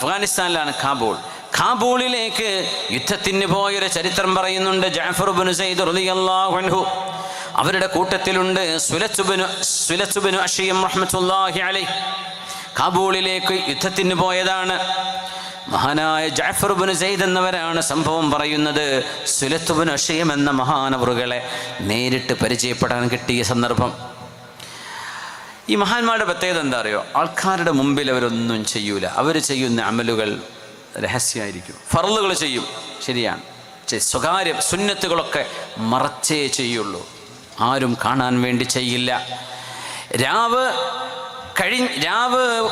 അഫ്ഗാനിസ്ഥാനിലാണ് കാബൂൾ. കാബൂളിലേക്ക് യുദ്ധത്തിന് പോയൊരു ചരിത്രം പറയുന്നുണ്ട് ജാഫർ റളിയല്ലാഹു അവരുടെ കൂട്ടത്തിലുണ്ട് കാബൂളിലേക്ക് യുദ്ധത്തിന് പോയതാണ്. മഹാനായ ജാഫർ സെയ്ദ് എന്നവരാണ് സംഭവം പറയുന്നത്. സുലത്തുബിൻ അഷയം എന്ന മഹാനവറുകളെ നേരിട്ട് പരിചയപ്പെടാൻ കിട്ടിയ സന്ദർഭം. ഈ മഹാന്മാരുടെ പ്രത്യേകത എന്താ അറിയോ ആൾക്കാരുടെ മുമ്പിൽ അവരൊന്നും ചെയ്യൂല. അവർ ചെയ്യുന്ന അമലുകൾ രഹസ്യമായിരിക്കും ഫറലുകൾ ചെയ്യും. ശരിയാണ്. സ്വകാര്യം സുന്നത്തുകളൊക്കെ മറച്ചേ ചെയ്യുള്ളൂ. ആരും കാണാൻ വേണ്ടി ചെയ്യില്ല. രാവ് കഴി രാവ്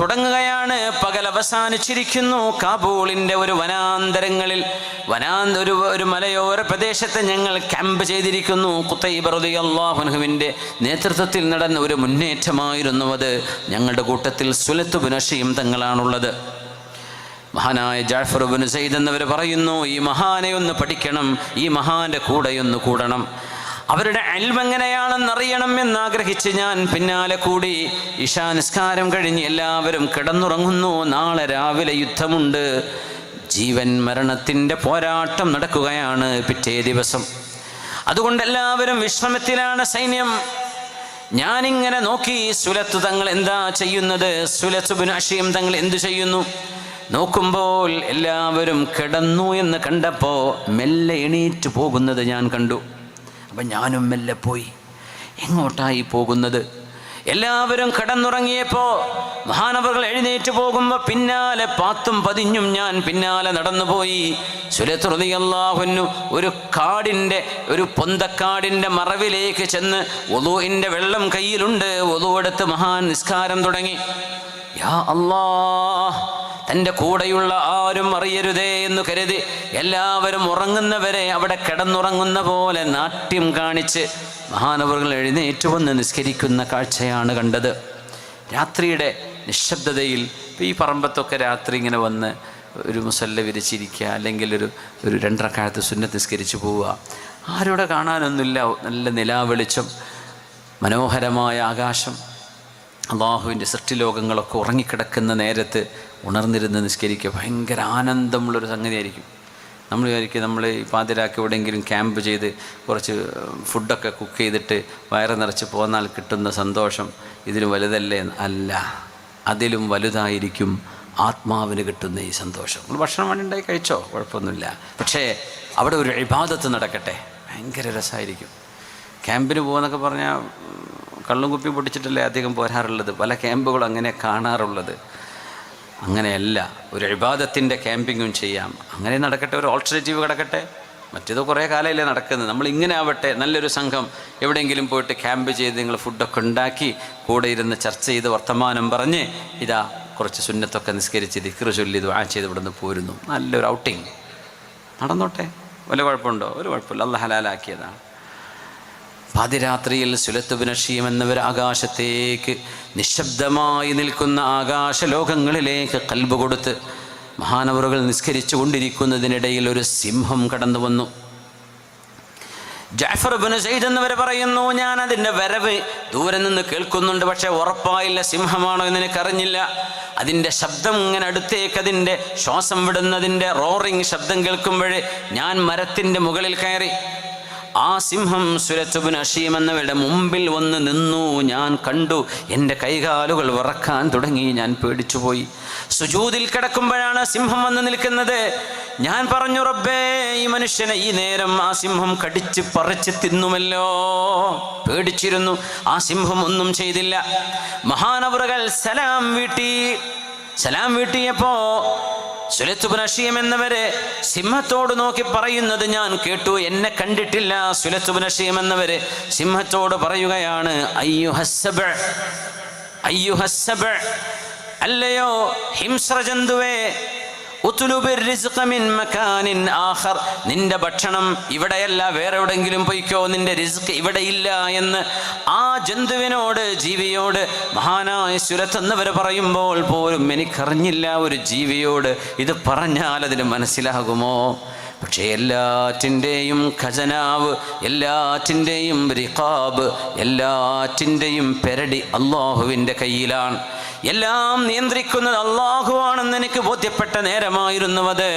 തുടങ്ങുകയാണ്. പകൽ അവസാനിച്ചിരിക്കുന്നു. കാബൂളിന്റെ ഒരു വനാന്തരങ്ങളിൽ വനാന്ത ഒരു ഒരു മലയോര പ്രദേശത്ത് ഞങ്ങൾ ക്യാമ്പ് ചെയ്തിരിക്കുന്നു. കുത്തൈബറുദി അള്ളാഹുനുഹുവിന്റെ നേതൃത്വത്തിൽ നടന്ന ഒരു മുന്നേറ്റമായിരുന്നു അത്. ഞങ്ങളുടെ കൂട്ടത്തിൽ സുലത്ത് ബുനഷിയും തങ്ങളാണുള്ളത്. മഹാനായ ജാഫർ ബുൻ സെയ്ദ് എന്നവർ പറയുന്നു ഈ മഹാനെ ഒന്ന് പഠിക്കണം ഈ മഹാന്റെ കൂടെയൊന്ന് കൂടണം. അവരുടെ അൽവെങ്ങനെയാണെന്ന് അറിയണം എന്നാഗ്രഹിച്ച് ഞാൻ പിന്നാലെ കൂടി ഇഷാ നിസ്കാരം കഴിഞ്ഞ് എല്ലാവരും കിടന്നുറങ്ങുന്നു. നാളെ രാവിലെ യുദ്ധമുണ്ട്. ജീവൻ മരണത്തിന്റെ പോരാട്ടം നടക്കുകയാണ് പിറ്റേ ദിവസം. അതുകൊണ്ട് എല്ലാവരും വിശ്രമത്തിലാണ് സൈന്യം. ഞാനിങ്ങനെ നോക്കി സുലത്ത് തങ്ങൾ എന്താ ചെയ്യുന്നത്? സുലത്തുബിൻ ബുനാശയം തങ്ങൾ എന്തു ചെയ്യുന്നു? നോക്കുമ്പോൾ എല്ലാവരും കിടന്നു എന്ന് കണ്ടപ്പോൾ മെല്ലെ എണീറ്റ് പോകുന്നത് ഞാൻ കണ്ടു. അപ്പം ഞാനും മെല്ലെ പോയി. എങ്ങോട്ടായി പോകുന്നത്? എല്ലാവരും കടന്നുറങ്ങിയപ്പോൾ മഹാനവകൾ എഴുന്നേറ്റ് പോകുമ്പോൾ പിന്നാലെ പാത്തും പതിഞ്ഞും ഞാൻ പിന്നാലെ നടന്നുപോയി. സുരത്രുതിയല്ലാഹുന്നു ഒരു കാടിന്റെ ഒരു പൊന്തക്കാടിന്റെ മറവിലേക്ക് ചെന്ന് ഒതുവിന്റെ വെള്ളം കയ്യിലുണ്ട്. ഒതുവെടുത്ത് മഹാൻ നിസ്കാരം തുടങ്ങി. യാ അല്ലാ തന്റെ കൂടെയുള്ള ആരും അറിയരുതേ എന്ന് കരുതി എല്ലാവരും ഉറങ്ങുന്നവരെ അവിടെ കിടന്നുറങ്ങുന്ന പോലെ നാട്യം കാണിച്ച് മഹാനവറുകൾ എഴുന്നേറ്റ് വന്ന് നിസ്കരിക്കുന്ന കാഴ്ചയാണ് കണ്ടത്. രാത്രിയുടെ നിശബ്ദതയിൽ ഈ പറമ്പത്തൊക്കെ രാത്രി ഇങ്ങനെ വന്ന് ഒരു മുസല്ല വിരിച്ചിരിക്കുക അല്ലെങ്കിൽ ഒരു ഒരു രണ്ടരക്കാലത്ത് സുന്നത്ത് നിസ്കരിച്ച് പോവുക. ആരോടെ കാണാനൊന്നുമില്ല. നല്ല നിലാവെളിച്ചം മനോഹരമായ ആകാശം. അള്ളാഹുവിന്റെ സൃഷ്ടിലോകങ്ങളൊക്കെ ഉറങ്ങിക്കിടക്കുന്ന നേരത്ത് ഉണർന്നിരുന്ന് നിസ്കരിക്കുക. ഭയങ്കര ആനന്ദമുള്ളൊരു സംഗതിയായിരിക്കും. നമ്മൾ വിചാരിക്കും നമ്മൾ ഈ പാതിരാക്ക് എവിടെയെങ്കിലും ക്യാമ്പ് ചെയ്ത് കുറച്ച് ഫുഡൊക്കെ കുക്ക് ചെയ്തിട്ട് വയറ് നിറച്ച് പോന്നാൽ കിട്ടുന്ന സന്തോഷം ഇതിലും വലുതല്ലേ അല്ല. അതിലും വലുതായിരിക്കും ആത്മാവിന് കിട്ടുന്ന ഈ സന്തോഷം. നമ്മൾ ഭക്ഷണം വേണ്ടി ഉണ്ടായി കഴിച്ചോ? കുഴപ്പമൊന്നുമില്ല. പക്ഷേ അവിടെ ഒരു ഇബാദത്ത് നടക്കട്ടെ. ഭയങ്കര രസമായിരിക്കും. ക്യാമ്പിന് പോകുന്നൊക്കെ പറഞ്ഞാൽ കള്ളും കുപ്പി പൊട്ടിച്ചിട്ടല്ലേ അധികം പോരാറുള്ളത്? പല ക്യാമ്പുകളും അങ്ങനെ കാണാറുള്ളത്. അങ്ങനെയല്ല. ഒരു അഴിബാദത്തിന്റെ ക്യാമ്പിങ്ങും ചെയ്യാം. അങ്ങനെ നടക്കട്ടെ ഒരു ഓൾട്ടർനേറ്റീവ് കിടക്കട്ടെ. മറ്റേത് കുറേ കാലമല്ലേ നടക്കുന്നത്. നമ്മൾ ഇങ്ങനെ ആവട്ടെ നല്ലൊരു സംഘം എവിടെയെങ്കിലും പോയിട്ട് ക്യാമ്പ് ചെയ്ത് നിങ്ങൾ ഫുഡൊക്കെ ഉണ്ടാക്കി കൂടെ ഇരുന്ന് ചർച്ച ചെയ്ത് വർത്തമാനം പറഞ്ഞ് ഇതാ കുറച്ച് സുന്നത്തൊക്കെ നിസ്കരിച്ച് ദിക്കറ് ചൊല്ലി ആ ചെയ്ത് ഇവിടുന്ന് പോരുന്നു. നല്ലൊരു ഔട്ടിങ് നടന്നോട്ടെ. വല്ല കുഴപ്പമുണ്ടോ? ഒരു കുഴപ്പമില്ല. അല്ല ഹലാലാക്കിയതാണ്. പാതിരാത്രിയിൽ സുലത്തുബിനഷീം എന്നവർ ആകാശത്തേക്ക് നിശബ്ദമായി നിൽക്കുന്ന ആകാശലോകങ്ങളിലേക്ക് കൽബ് കൊടുത്ത് മഹാനവറുകൾ നിസ്കരിച്ചു കൊണ്ടിരിക്കുന്നതിനിടയിൽ ഒരു സിംഹം കടന്നു വന്നു. ജാഫർ ബിൻ സയ്യിദ് എന്നവർ പറയുന്നു ഞാൻ അതിന്റെ വരവ് ദൂരെ നിന്ന് കേൾക്കുന്നുണ്ട് പക്ഷേ ഉറപ്പായില്ല സിംഹമാണോ എന്ന് എനിക്കറിഞ്ഞില്ല. അതിന്റെ ശബ്ദം ഇങ്ങനെ അടുത്തേക്ക് അതിന്റെ ശ്വാസം വിടുന്നതിന്റെ റോറിങ് ശബ്ദം കേൾക്കുമ്പോഴേ ഞാൻ മരത്തിന്റെ മുകളിൽ കയറി ആ സിംഹം സുരത്തുബിൻ അഷീം എന്നവരുടെ മുമ്പിൽ വന്ന് നിന്നു. ഞാൻ കണ്ടു. എന്റെ കൈകാലുകൾ വിറക്കാൻ തുടങ്ങി. ഞാൻ പേടിച്ചുപോയി. സുജൂതിൽ കിടക്കുമ്പോഴാണ് സിംഹം വന്ന് നിൽക്കുന്നത്. ഞാൻ പറഞ്ഞു റബ്ബേ ഈ മനുഷ്യനെ ഈ നേരം ആ സിംഹം കടിച്ച് പറിച്ച് തിന്നുമല്ലോ. പേടിച്ചിരുന്നു. ആ സിംഹം ഒന്നും ചെയ്തില്ല. മഹാനവറുകൾ സലാം വീട്ടി. സലാം വീട്ടിയപ്പോ സുലത്തുബനഷീം എന്നവരെ സിംഹത്തോട് നോക്കി പറയുന്നത് ഞാൻ കേട്ടു. എന്നെ കണ്ടിട്ടില്ല സുലത്തുബുനഷീം എന്നവരെ. സിംഹത്തോട് പറയുകയാണ് അയ്യുഹസ്സബ് അയ്യുഹസ്സബ് അല്ലയോ ഹിംസ്രജന്തുവേ നിന്റെ ഭക്ഷണം ഇവിടെയല്ല വേറെ എവിടെങ്കിലും പോയിക്കോ നിന്റെ റിസ്ക് ഇവിടെ ഇല്ല എന്ന് ആ ജന്തുവിനോട് ജീവിയോട് മഹാനായ സുരത്തെന്നവർ പറയുമ്പോൾ പോലും എനിക്കറിഞ്ഞില്ല ഒരു ജീവിയോട് ഇത് പറഞ്ഞാൽ അതിന് മനസ്സിലാകുമോ? പക്ഷേ എല്ലാറ്റിന്റെയും ഖജനാവ് എല്ലാറ്റിന്റെയും റിഖാബ് എല്ലാറ്റിന്റെയും പെരടി അള്ളാഹുവിന്റെ കയ്യിലാണ്. എല്ലാം നിയന്ത്രിക്കുന്നത് അള്ളാഹുവാണെന്ന് എനിക്ക് ബോധ്യപ്പെട്ട നേരമായിരുന്നു അത്.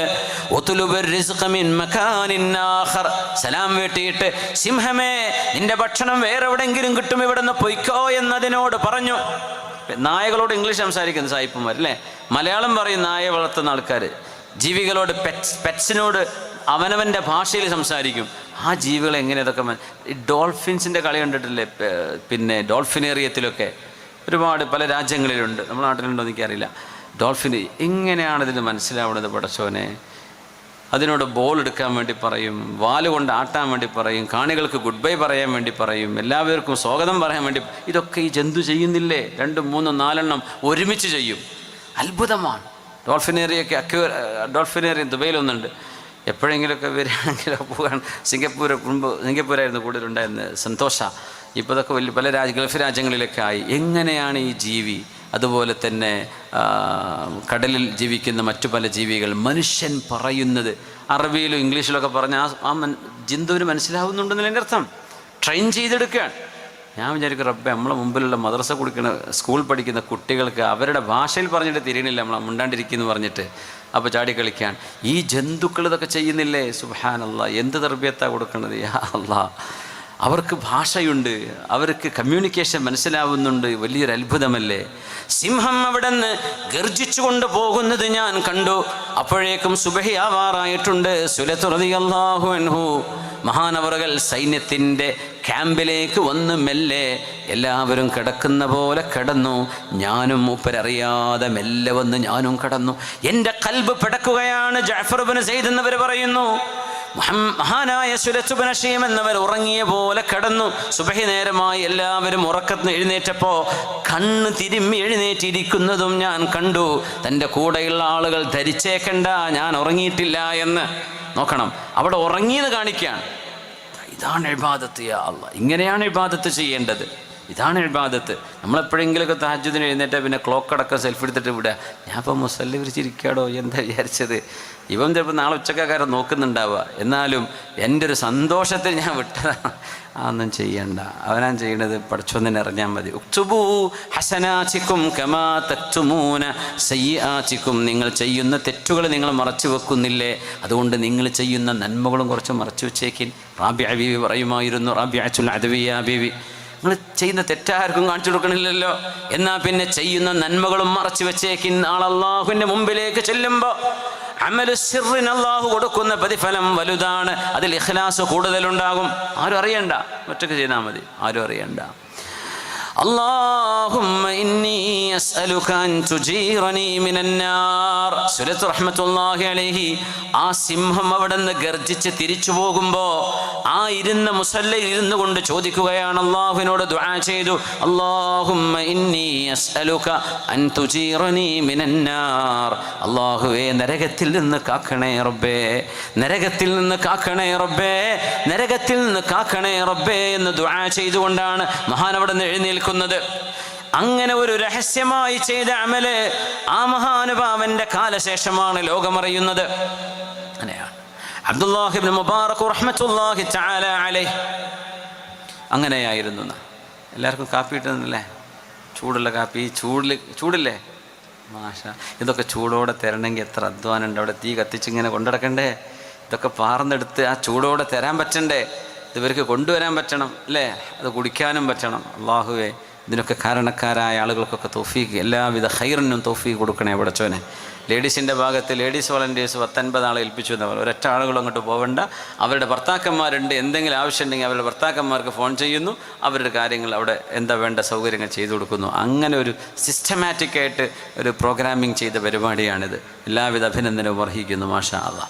സലാം വീട്ടിയിട്ട് സിംഹമേ നിന്റെ ഭക്ഷണം വേറെ എവിടെങ്കിലും കിട്ടും നിന്ന് പൊയ്ക്കോ എന്നതിനോട് പറഞ്ഞു. നായകളോട് ഇംഗ്ലീഷ് സംസാരിക്കുന്ന സായിപ്പന്മാർ അല്ലേ? മലയാളം പറയും നായ വളർത്തുന്ന ആൾക്കാർ ജീവികളോട് പെറ്റ്സ് പെറ്റ്സിനോട് അവനവന്റെ ഭാഷയിൽ സംസാരിക്കും. ആ ജീവികൾ എങ്ങനെ ഇതൊക്കെ ഈ ഡോൾഫിൻസിന്റെ കളി കണ്ടിട്ടില്ലേ? പിന്നെ ഡോൾഫിനേറിയത്തിലൊക്കെ ഒരുപാട് പല രാജ്യങ്ങളിലുണ്ട്. നമ്മുടെ നാട്ടിലുണ്ടോ എനിക്കറിയില്ല. ഡോൾഫിൻ എങ്ങനെയാണ് ഇതിന് മനസ്സിലാവുന്നത് പടച്ചോനെ? അതിനോട് ബോൾ എടുക്കാൻ വേണ്ടി പറയും വാൽ കൊണ്ട് ആട്ടാൻ വേണ്ടി പറയും കാണികൾക്ക് ഗുഡ് ബൈ പറയാൻ വേണ്ടി പറയും എല്ലാവർക്കും സ്വാഗതം പറയാൻ വേണ്ടി ഇതൊക്കെ ഈ ജന്തു ചെയ്യുന്നില്ലേ? രണ്ടും മൂന്നും നാലെണ്ണം ഒരുമിച്ച് ചെയ്യും. അത്ഭുതമാണ്. ഡോൾഫിനേറിയൊക്കെ അക്യൂർ ഡോൾഫിനേറിയ ദുബൈയിലൊന്നുണ്ട്. എപ്പോഴെങ്കിലുമൊക്കെ വരികയാണെങ്കിൽ പോകാൻ സിംഗപ്പൂർ മുമ്പ് സിംഗപ്പൂരായിരുന്നു കൂടുതലുണ്ടായിരുന്നത്. സന്തോഷ. ഇപ്പോൾ ഇതൊക്കെ വലിയ പല രാജ്യ ഗൾഫ് രാജ്യങ്ങളിലൊക്കെ ആയി. എങ്ങനെയാണ് ഈ ജീവി അതുപോലെ തന്നെ കടലിൽ ജീവിക്കുന്ന മറ്റു പല ജീവികൾ മനുഷ്യൻ പറയുന്നത്? അറബിയിലും ഇംഗ്ലീഷിലൊക്കെ പറഞ്ഞ ആ ആ മൻ ജന്തുവിന് മനസ്സിലാവുന്നുണ്ടെന്നതിന്റെ അർത്ഥം? ട്രെയിൻ ചെയ്തെടുക്കുകയാണ്. ഞാൻ വിചാരിക്കും റബ്ബെ നമ്മളെ മുമ്പിലുള്ള മദ്രസ കുടിക്കുന്ന സ്കൂൾ പഠിക്കുന്ന കുട്ടികൾക്ക് അവരുടെ ഭാഷയിൽ പറഞ്ഞിട്ട് തിരിയണില്ല. നമ്മളെ മുണ്ടാണ്ടിരിക്കുന്നു പറഞ്ഞിട്ട്. അപ്പോൾ ചാടി കളിക്കാൻ ഈ ജന്തുക്കൾ ഇതൊക്കെ ചെയ്യുന്നില്ലേ? സുബാനല്ല എന്ത് തർബിയത്താ കൊടുക്കുന്നത് യാ അല്ലാ. അവർക്ക് ഭാഷയുണ്ട്. അവർക്ക് കമ്മ്യൂണിക്കേഷൻ മനസ്സിലാവുന്നുണ്ട്. വലിയൊരു അത്ഭുതമല്ലേ? സിംഹം അവിടെ നിന്ന് ഗർജിച്ചുകൊണ്ട് പോകുന്നത് ഞാൻ കണ്ടു. അപ്പോഴേക്കും സുബഹിയാവാറായിട്ടുണ്ട് സുലത്തുറതിയല്ലാഹു അൻഹു. മഹാനവറുകൾ സൈന്യത്തിന്റെ ക്യാമ്പിലേക്ക് വന്ന് മെല്ലെ എല്ലാവരും കിടക്കുന്ന പോലെ കിടന്നു. ഞാനും മൂപ്പരറിയാതെ മെല്ലെ വന്ന് ഞാനും കിടന്നു. എന്റെ കൽബ് പിടക്കുകയാണ് ജാഫർ ചെയ്തെന്നവർ പറയുന്നു. മഹം- മഹാനായ സുരസുബനഷീം എന്നവർ ഉറങ്ങിയ പോലെ കിടന്നു. സുബഹി നേരമായി എല്ലാവരും ഉറക്കത്തിന് എഴുന്നേറ്റപ്പോ കണ്ണ് തിരുമ്മി എഴുന്നേറ്റിരിക്കുന്നതും ഞാൻ കണ്ടു. തന്റെ കൂടെയുള്ള ആളുകൾ ധരിച്ചേക്കണ്ട ഞാൻ ഉറങ്ങിയിട്ടില്ല എന്ന്. നോക്കണം. അവിടെ ഉറങ്ങിയെന്ന് കാണിക്കുകയാണ്. ഇതാണ് ഇബാദത്ത് യാ അല്ല ഇങ്ങനെയാണ് ഇബാദത്ത് ചെയ്യേണ്ടത്. ഇതാണ് ഇബാദത്ത്. നമ്മളെപ്പോഴെങ്കിലുമൊക്കെ താജ്യത്തിന് എഴുന്നേറ്റാൽ പിന്നെ ക്ലോക്ക് അടക്കം സെൽഫി എടുത്തിട്ട് വിടുക ഞാൻ ഇപ്പോൾ മുസല്ലി വിരിച്ചിരിക്കാടോ എന്താ വിചാരിച്ചത്? ഇവൻ ചിലപ്പോൾ നാളെ ഉച്ചക്കാരൻ നോക്കുന്നുണ്ടാവുക. എന്നാലും എന്റെ ഒരു സന്തോഷത്തിൽ ഞാൻ വിട്ടതാണ്. അതൊന്നും ചെയ്യണ്ട. അവനാൻ ചെയ്യണത് പഠിച്ചൊന്നിനെ അറിഞ്ഞാൽ മതി. ഉക്തുബൂ ഹസനാച്ചിക്കും കമാ നിങ്ങൾ ചെയ്യുന്ന തെറ്റുകൾ നിങ്ങൾ മറച്ചു വെക്കുന്നില്ലേ? അതുകൊണ്ട് നിങ്ങൾ ചെയ്യുന്ന നന്മകളും കുറച്ച് മറച്ചു വെച്ചേക്കിൻ റാബിയ ബീവി പറയുമായിരുന്നു റാബിയച്ചുൽ അദവിയ ബീവി നിങ്ങൾ ചെയ്യുന്ന തെറ്റാർക്കും കാണിച്ചു കൊടുക്കണില്ലല്ലോ. എന്നാ പിന്നെ ചെയ്യുന്ന നന്മകളും മറച്ചു വെച്ചേക്കിൻ ആളല്ലാഹുവിന്റെ മുമ്പിലേക്ക് ചെല്ലുമ്പോൾ അമലു സിറിന് അള്ളാഹു കൊടുക്കുന്ന പ്രതിഫലം വലുതാണ്. അതിൽ ഇഖ്ലാസ് കൂടുതലുണ്ടാകും. ആരും അറിയണ്ട. ഒറ്റയ്ക്ക് ചെയ്താൽ മതി. ആരും അറിയണ്ട. اللهم إني أسألك أن تجيرني من النار സുലത്ത് റഹ്മത്തുള്ളാഹി അലൈഹി ആ സിംഹം അവിടെ നിന്ന് ഗർജിച്ച് തിരിച്ചു പോകുമ്പോൾ ആ ഇരുന്ന മുസല്ലയിൽ ഇരുന്നു കൊണ്ട് ചോദിക്കുകയാണ് അള്ളാഹുവിനോട് ദുആ ചെയ്തു അള്ളാഹുമ്മ ഇന്നി അസ്അലുക അൻ തുജീറനി മിനന്നാർ അള്ളാഹുവേ നരകത്തിൽ നിന്ന് കാക്കണേ റബ്ബേ നരകത്തിൽ നിന്ന് കാക്കണേ റബ്ബേ നരകത്തിൽ നിന്ന് കാക്കണേ റബ്ബേ എന്ന് ദുആ ചെയ്തുകൊണ്ടാണ് മഹാൻ അവിടെ നിന്ന് എഴുന്നേൽക്കുന്നത് അങ്ങനെ ഒരു രഹസ്യമായി ചെയ്ത അമൽ ആ മഹാനുഭാവന്റെ കാലശേഷമാണ് ലോകമറിയുന്നത്. അങ്ങനെയാണ്. മുബാറക് അങ്ങനെയായിരുന്നു. എല്ലാവർക്കും കാപ്പി കിട്ടുന്നില്ലേ? ചൂടുള്ള കാപ്പി. ചൂടിൽ ചൂടില്ലേ? മാഷ ഇതൊക്കെ ചൂടോടെ തരണമെങ്കിൽ എത്ര അധ്വാനം ഉണ്ട് അവിടെ തീ കത്തിച്ചിങ്ങനെ കൊണ്ടടക്കണ്ടേ ഇതൊക്കെ പാർന്നെടുത്ത് ആ ചൂടോടെ തരാൻ പറ്റണ്ടേ? ഇവർക്ക് കൊണ്ടുവരാൻ പറ്റണം അല്ലേ? അത് കുടിക്കാനും പറ്റണം. അള്ളാഹുവേ ഇതിനൊക്കെ കാരണക്കാരായ ആളുകൾക്കൊക്കെ തോഫീക്ക് എല്ലാവിധ ഹൈറിനും തോഫീക്ക് കൊടുക്കണേ പടച്ചോനെ ലേഡീസിന്റെ ഭാഗത്ത് ലേഡീസ് വോളണ്ടിയേഴ്സ് പത്തൊൻപത് ആളെ ഏൽപ്പിച്ചു എന്നവർ ഒരൊറ്റ ആളുകളും അങ്ങോട്ട് പോകണ്ട അവരുടെ ഭർത്താക്കന്മാരുണ്ട് എന്തെങ്കിലും ആവശ്യമുണ്ടെങ്കിൽ അവരുടെ ഭർത്താക്കന്മാർക്ക് ഫോൺ ചെയ്യുന്നു. അവരുടെ കാര്യങ്ങൾ അവിടെ എന്താ വേണ്ട സൗകര്യങ്ങൾ ചെയ്തു കൊടുക്കുന്നു. അങ്ങനെ ഒരു സിസ്റ്റമാറ്റിക്കായിട്ട് ഒരു പ്രോഗ്രാമിംഗ് ചെയ്ത പരിപാടിയാണിത്. എല്ലാവിധ അഭിനന്ദനവും അർഹിക്കുന്നു മാഷ അള്ളാഹ്